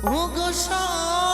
我歌唱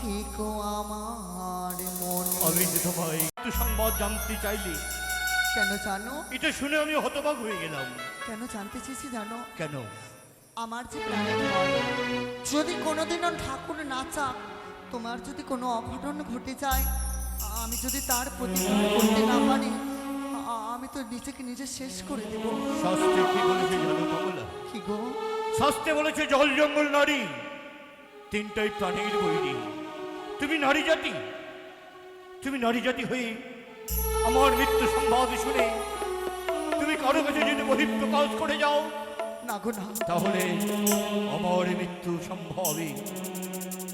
ঠিকো আমার মনে। যে তোমায় একটু সংবাদ জানতে চাইলি? কেন জানো? এটা শুনে আমি হতবাক হয়ে গেলাম। কেন জানতে চেয়েছি জানো? কেন? আমার যে ভয় যদি কোনোদিনও ঠাকুর না চাক তোমার যদি কোনো অঘটন ঘটে যায় আমি যদি তার প্রতিকার করতে না পারি আমি তো নিজেকে নিজে শেষ করে দেব। শাস্ত্রে কি বলেছে জানো কমলা? কি গো? শাস্ত্রে বলেছে জল জঙ্গল নারী তিনটাই প্রাণীর বৈরী। তুমি নারী জাতি তুমি নারী জাতি হয়ে আমার মৃত্যু সংবাদ শুনে তুমি কারও কাছে যদি বহিঃপ্রকাশ করে যাও না গো না। তাহলে আমার মৃত্যু সম্ভবই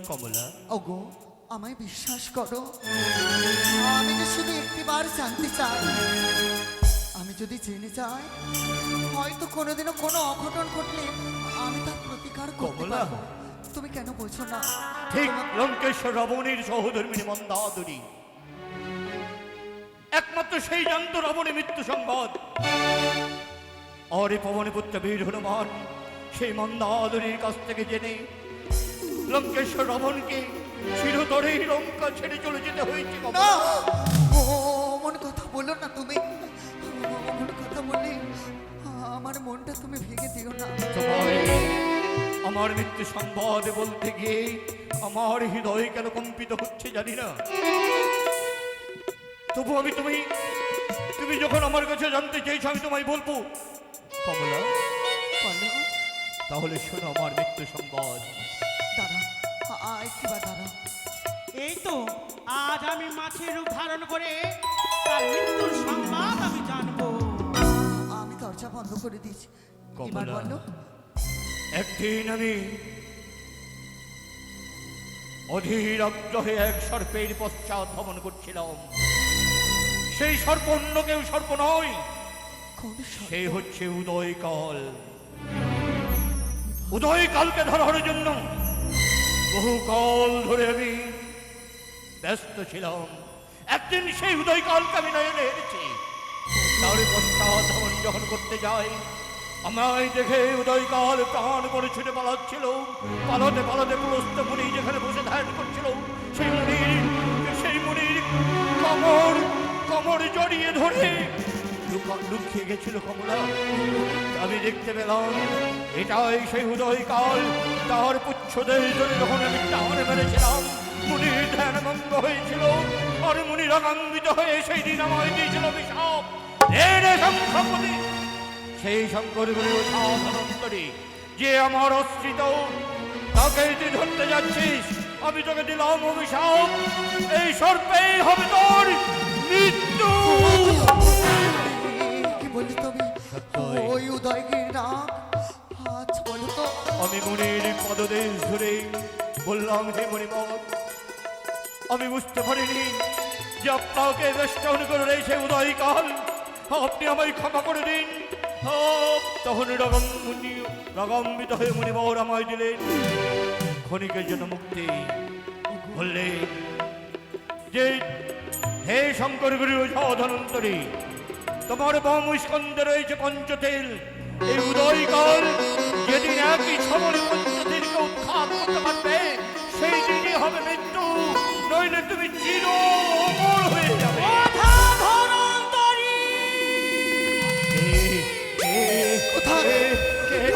কমলা। ওগো আমায় বিশ্বাস করো। আমি যে শুধু একটিবার জানতে চাই আমি যদি জেনে যাই হয়তো কোনোদিনও কোনো অঘটন ঘটলে আমি তার প্রতিকার করতে কমলা। পারব। তুমি কেন বলছো না? ঠিক লঙ্কেশ্বর রাবণের সহধর্মিনী মন্দাদরী। একমাত্র সেই জানত রাবণের মৃত্যু সংবাদ। অরে পবনে পুত্র বীর হনুমান সেই মন্দাদরীর কাছ থেকে জেনে লঙ্কেশ্বর রাবণকে চিরতরেই লঙ্কা ছেড়ে চলে যেতে হয়েছে ও মন কথা বলো না তুমি। মন কথা বলে আমার মনটা তুমি ভেঙে দিও না। আমার মৃত্যু সংবাদ বলতে গিয়ে আমার হৃদয় কেন কম্পিত হচ্ছে জানি না। তবু আমি তুমি তুমি যখন আমার কাছে জানতে চাইছো আমি তোমায় বলব কমলা তাহলে শোনো আমার মৃত্যু একটিবার দাঁড়া এই তো আজ আমি মাছের রূপ ধারণ করে তার মৃত্যুর সংবাদ আমি জানব। আমি দরজা বন্ধ করে দিয়েছি। কমলা। একদিন আমি অধীর আগ্রহে এক সর্পের পশ্চাৎ ভ্রমণ করছিলাম। সেই সর্প অন্য কেউ সর্প নয়? সে হচ্ছে উদয়কাল। উদয়কালকে ধরার জন্য বহুকাল ধরে আমি ব্যস্ত ছিলাম। একদিন সেই উদয়কালকে আমি নয়নে এনেছি। তার পশ্চাৎ ভ্রমণ যখন করতে যাই আমায় দেখে উদয়কাল প্রাণ করে ছুটে পালাচ্ছিল। পালাতে পালাতে পুরস্ত মুনি যেখানে বসে ধ্যান করছিল, সেই মুনির সেই মুনির কমর কমর জড়িয়ে ধরে লুকা- লুকিয়ে গেছিল কমলা। আমি দেখতে পেলাম, এটাই সেই উদয়কাল। তার পুচ্ছদের জন্য যখন আমি টান মেরেছিলাম, মুনির ধ্যান ভঙ্গ হয়েছিল আর মুনি রাগান্বিত হয়ে সেই দিন আমায় দিয়েছিল অভিশাপ। রে রে শঙ্খপতি! সেই শঙ্কর গুরু সাধনন্তরী যে আমার অস্ত্রিত তাকে তুই ধরতে যাচ্ছিস। আমি তোকে দিলাম অভিশাপ। এই সর্পেই হবে তোর মৃত্যু। কি বললি তুমি। ওই উদয়গির নাম আচ্ছা বলো তো। আমি মনির পদদেশ ধরে বললাম হে মণিমত আমি বুঝতে পারিনি যে আপনাকে বেষ্টন করে রয়েছে উদয়কাল। আপনি আমায় ক্ষমা করে দিন। তখন রগম মুনি রগম্বিত হয়ে মণিবর আমায় দিলেন ক্ষণিকের জন্য মুক্তি বললেন যে হে শঙ্কর গুরু ধনন্তরী তোমার বম স্কন্ধে রয়েছে পঞ্চতেল এই উদয়কাল যেদিন একই ছবলে পঞ্চতেলকে উৎখাত করতে পারবে সেই দিনই হবে মৃত্যু নইলে তুমি চির কে- কে-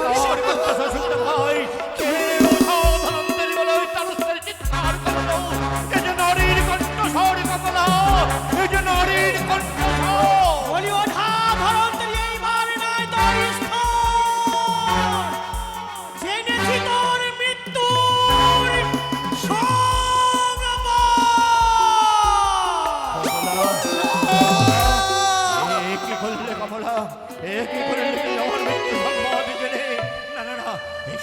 করলে কমলা এ কি আমার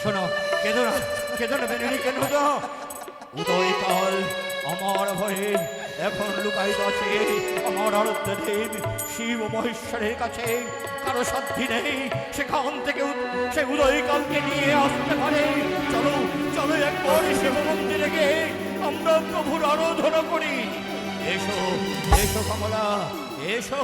শোনো কেঁদো না কেঁদো না বেনুনি কেন তো উদয়কাল আমার ভয়ে এখন লুকাইত আছে আমার আরাধ্য দেব, শিব মহেশ্বরের কাছে। কারও সাধ্যি নেই, সেখান থেকে সে উদয়কালকে নিয়ে আসতে পারে। চলো চলো একবার শিব মন্দিরে গিয়ে আমরা প্রভুর আরাধনা করি। এসো এসো কমলা, এসো।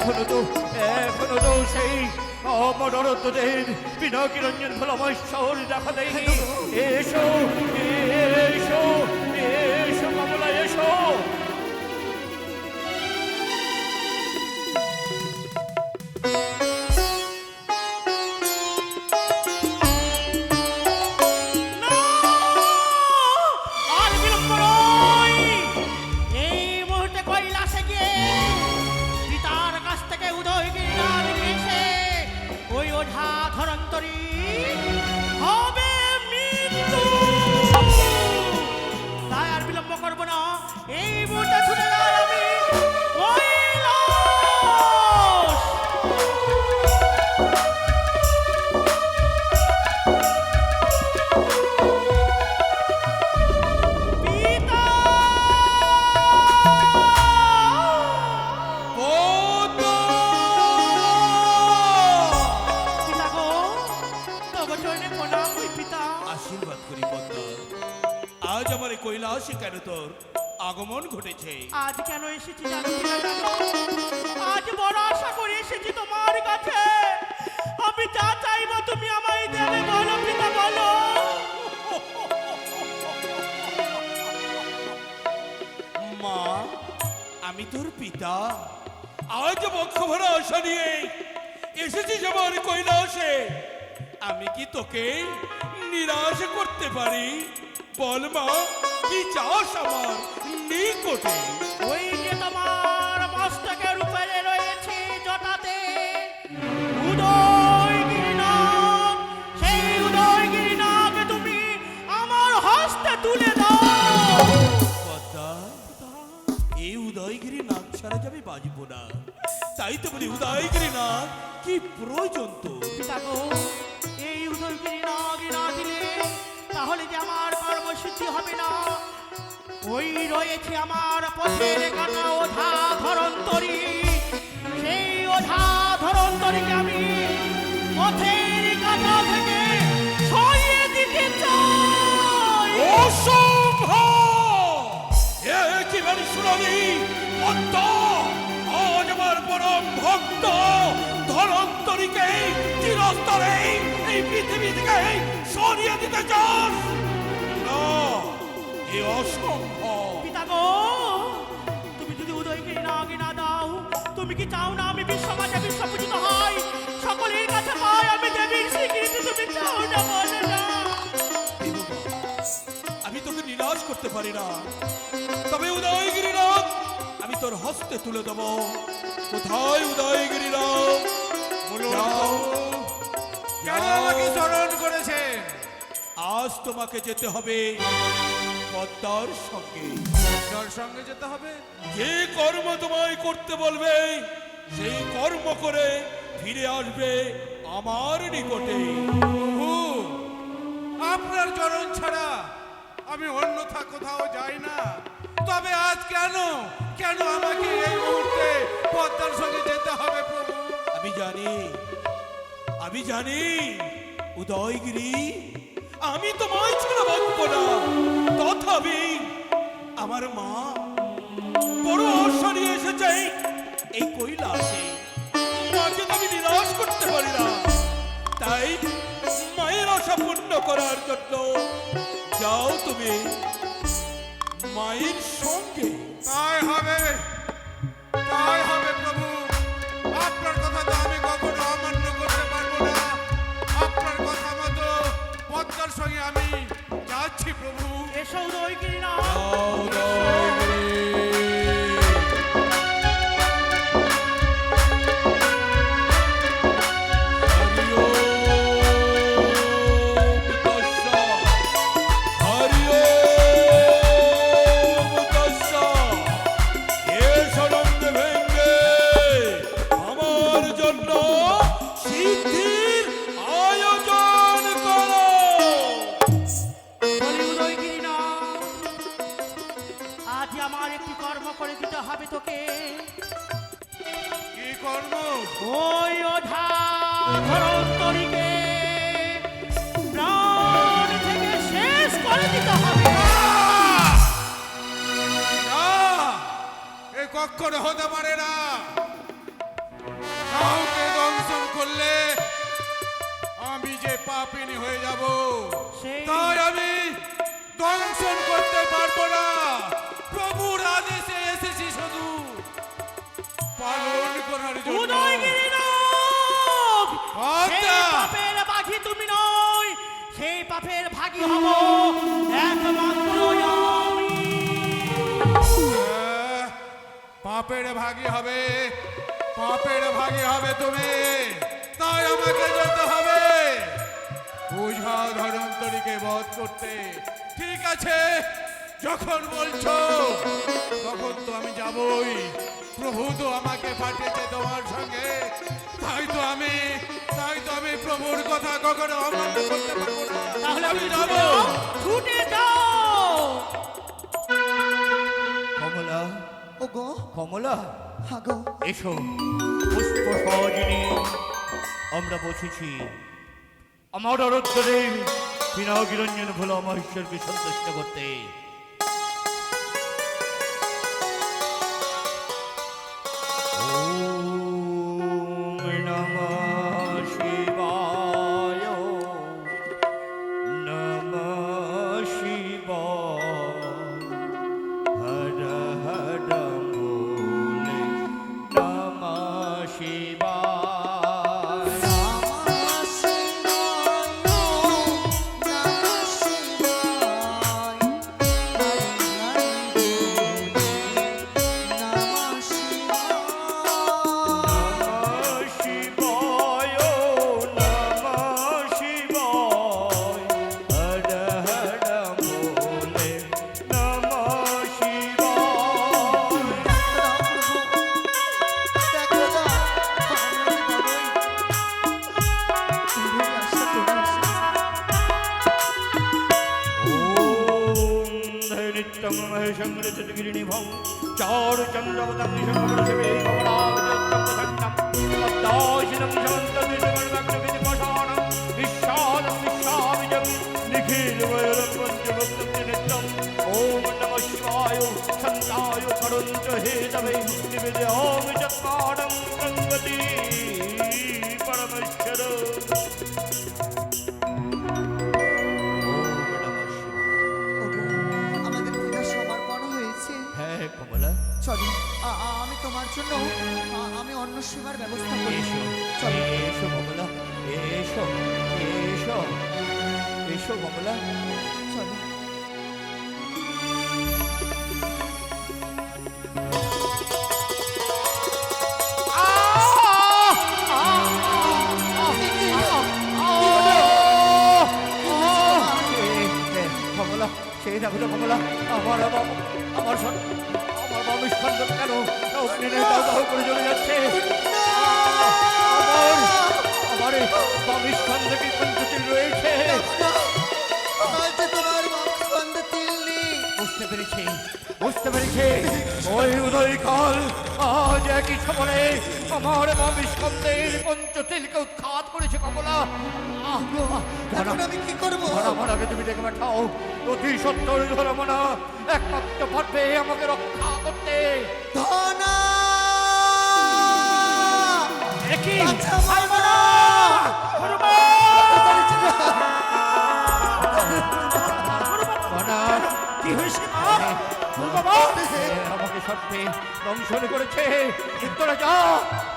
এখনও তো এখনও তো সেই আমার অরত্বদেব কিরঞ্জন ফলময় শহর দেখা দেয়নি। এসো এসো মা, আমি তোর পিতা। আজ বক্ষ ভরা আশা নিয়ে এসেছিস আমার কৈলাসে। আমি কি তোকে নিরাশ করতে পারি? বল মা, কি চাস আমার নিকটে? ওই যে ছাড়া যাবে বাজব না। তাই তো বলি উদয়গিরি নাক কি প্রয়োজন তো এই উদয়গিরি নাগ না দিলে তাহলে যে আমার কর্মসিদ্ধি হবে না। ওই রয়েছে আমার পথের কাটা ওধা ধরন্তরী। সেই ওধা ধরন্তরীকে আমি পথের কাটা থেকে সরিয়ে দিতে চাই। অসম্ভব! এ কি বাড়ি শুনানি আজ আমার পরম ভক্ত ধরন্তরীকে চিরস্তরে এই পৃথিবী থেকে সরিয়ে দিতে চাস। না এ অসম্ভব। পিতা গো তুমি যদি উদয়গিরি নাগে না দাও তুমি কি চাও না আমি বিশ্বমাতা বিশ্বপূজিত হই? সকলের কাছে পাই আমি দেবীর স্বীকৃতি তুমি চাও না বলে না। আমি তোকে নিরাশ করতে পারি না। তবে উদয়গিরি নাথ আমি তোর হস্তে তুলে দেব। কোথায় উদয়গিরি যাও, কেন। আমাকে স্মরণ করেছেন? আজ তোমাকে যেতে হবে পদ্মার সঙ্গে। তোর সঙ্গে যেতে হবে? যে কর্ম তোমায় করতে বলবে সেই কর্ম করে ফিরে আসবে আমার নিকটে। আপনার চরণ ছাড়া আমি অন্যথা কোথাও যাই না। তবে আজ কেন? কেন আমাকে এই মুহূর্তে পদ্মার সঙ্গে যেতে হবে প্রভু? আমি জানি। আমি জানি। উদয়গিরি, আমি তোমায় ছেড়ে বাঁচব না। তথাপি আমার মা বড় নিয়ে এসেছে এই কৈলাসে। মাকে তো আমি নিরাশ করতে পারি না। তাই মায়ের আশা পূর্ণ করার জন্য যাও তুমি মায়ের সঙ্গে? তাই হবে তাই হবে প্রভু। আপনার কথা এ হতে পারে না। কাউকে দংশন করলে আমি যে পাপিনী হয়ে যাব তাই আমি দংশন করতে পারব না। প্রভুর আদেশে এসেছি শুধু পালন করার জন্য। সেই। পাপের বাঘি তুমি নয় সেই পাপের ভাগী হব একমাত্র পাপের ভাগী হবে। পাপের ভাগী হবে তুমি। তাই আমাকে যেতে হবে। বুঝা ধরন্তরীকে বধ করতে। ঠিক আছে যখন বলছো তখন তো আমি যাবই। প্রভু তো আমাকে পাঠিয়েছে তোমার সঙ্গে। তাই তো আমি তাই তো আমি প্রভুর কথা কখনো অমান্য করতে পারব না। তাহলে আমি যাব। ছুটে যাও। কমলা ওগো। কমলা হাগো। এসো। পুষ্প সহজিনী আমরা বসেছি। আমার অরোত্তরে বিনা গিরঞ্জন ভোলা আমার ঈশ্বরকে সন্তুষ্ট করতে। বুঝতে পেরেছি? ওই উদয়কাল আজ একই সময়ে আমার বাবা স্কন্দের পঞ্চতিলকে উৎখাত করেছে কমলা। আহ, আহ, এখন আমি কি করব? ধরামনাকে তুমি দেখে পাঠাও। অতি সত্তর ধরামনা একমাত্র পারবে আমাকে রক্ষা করতে। ধনা! একই। কি হয়েছে বাবা। এ আমাকে সত্যি দংশন করেছে। তোরা যাও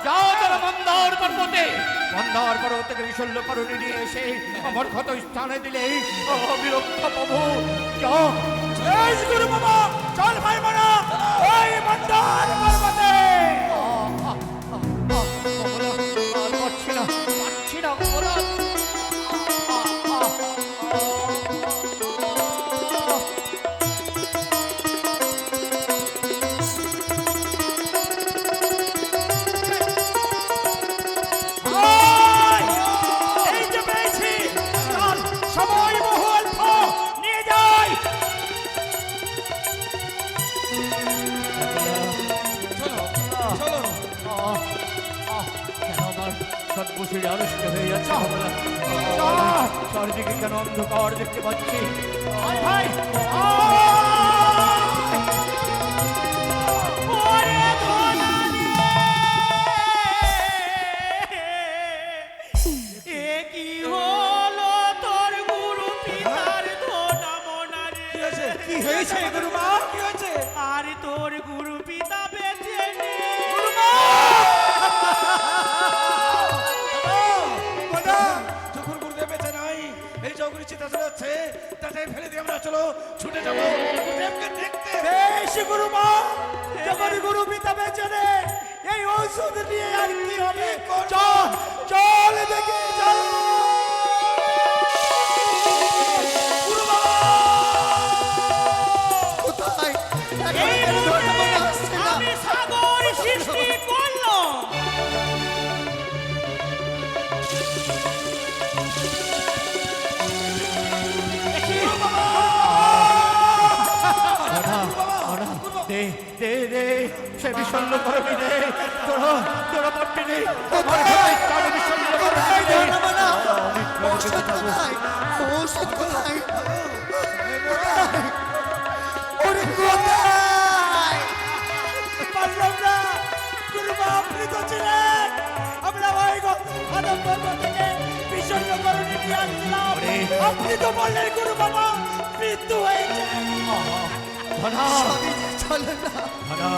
যাও তারা মন্দার পর্বতে। মন্দার পর্বতকে বিশল্য করণী নিয়ে এসে আমার ক্ষত স্থানে দিলে। আমি রক্ষা যাও এই গুরু বাবা চল ভাই মারা। ওই মন্দার পর্বতে কি হয়েছে? হয়েছে গুরুমা? কি হয়েছে? আর তোর গুরু পিতা বেঁচে যখন গুরুদেব বেঁচে নাই এই চিতা চলাচ্ছে তাতে ফেলে দিয়ে আমরা চলো ছুটে যাব গুরুদেবকে দেখতে। বেশ গুরুমা! যখন গুরু পিতা বেঁচে নেই এই ঔষধ নিয়ে আর কি হবে? চল চল দেখে চল। দে, দে, দে, সে বিষণ্ণ করবি দে, তোরা, তোরা পারবি নে, আমার হাতে তার বিষণ্ণ করবি ঔষধ যাব। কোথায় কোথায় কোথায়? ছিলেন আমরা ওই আদম পর্ব থেকে বিষণ্ণ নিয়ে আসলাম আপনি তো বললেন গুরু বাবা মৃত্যু হয়েছে। সবই যে চলে না। ধনা,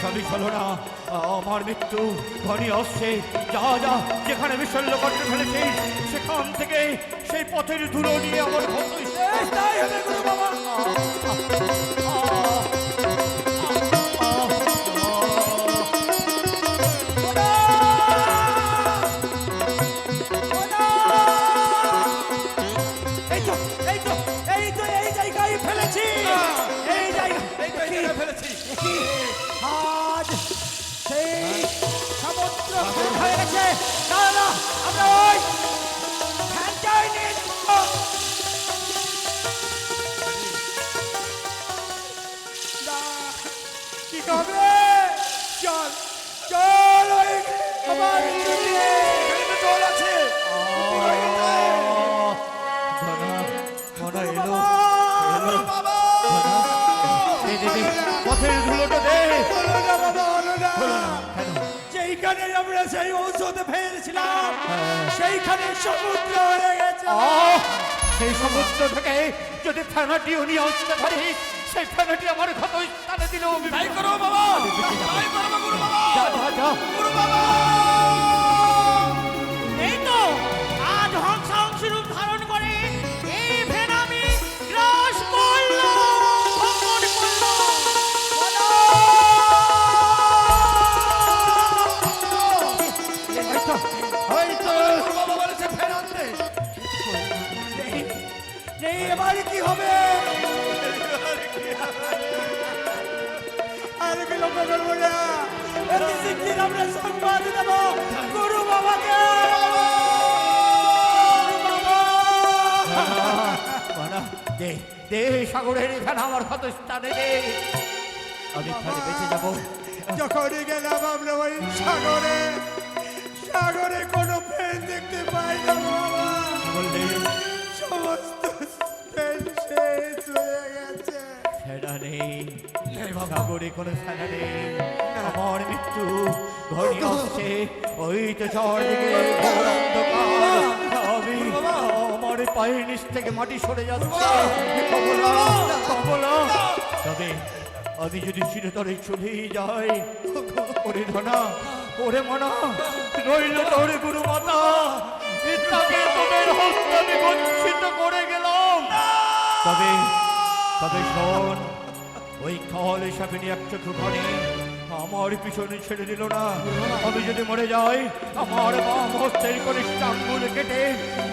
সবই চলো না। আমার মৃত্যু ঘনি আসছে যা যা যেখানে বিষণ্ণ করতে ফেলেছিস সেখান থেকে সেই পথের ধুলো নিয়ে আমার ক্ষত তাই হবে গুরু বাবা। Yeah. যেইখানে আমরা সেই ঔষধ ফেলছিলাম সেইখানে সমুদ্র হয়ে গেছে। সেই সমুদ্র থেকে যদি ফ্যানাটি উনি আসতে পারি সেই ফ্যানাটি আমার ক্ষত স্থানে দিলেও আমি তাই করো বাবা তাই করো গুরু বাবা। যা যা যা। এই স্থানে আমি ফেলে বেঁচে যাব। যখনই গেলাম আমরা ওই সাগরে সাগরে কোনো ফেন দেখতে পাই না বাবা। সমস্ত ফেন শেষ হয়ে গেছে। ফেনা নেই সাগরে কোনো ফেনা নেই। আমার মৃত্যু আসছে ওই তো ঘোর অন্ধকার পায়ের নিচ থেকে মাটি সরে যাচ্ছে। তবে আমি যদি চিরতরে চলে যাই ওরে ধনা ওরে মনা রইল তোর গুরু মাতা তাকে তোদের হস্ত আমি বঞ্চিত করে গেলাম। তবে তবে শোন ওই খাওয়াল সাপিনী এক চোখ ঘরে আমার পিছনে ছেড়ে দিল না। আমি যদি মরে যাই, আমার বাম হস্তের করে আঙ্গুল কেটে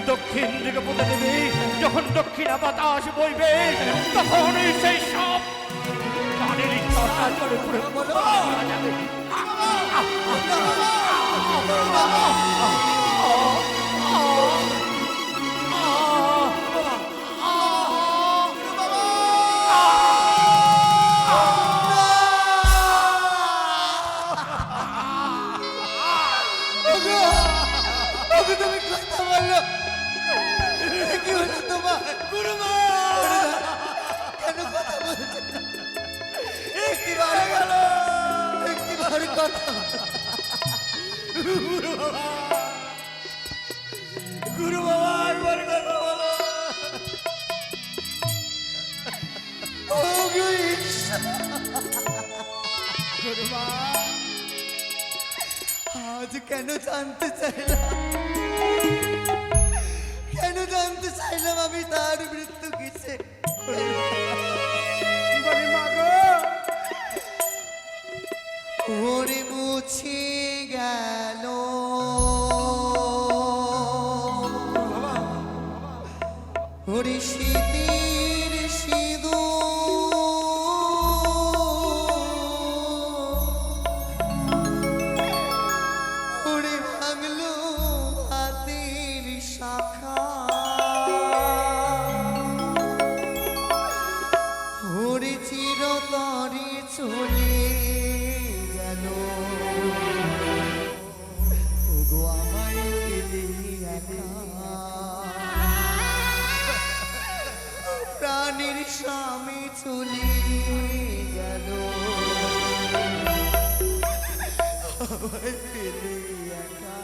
দক্ষিণ দিকে পুঁতে দেবে। যখন দক্ষিণা বাতাস বইবে তখন সেই সব কানের মারা আমায় পেলে একা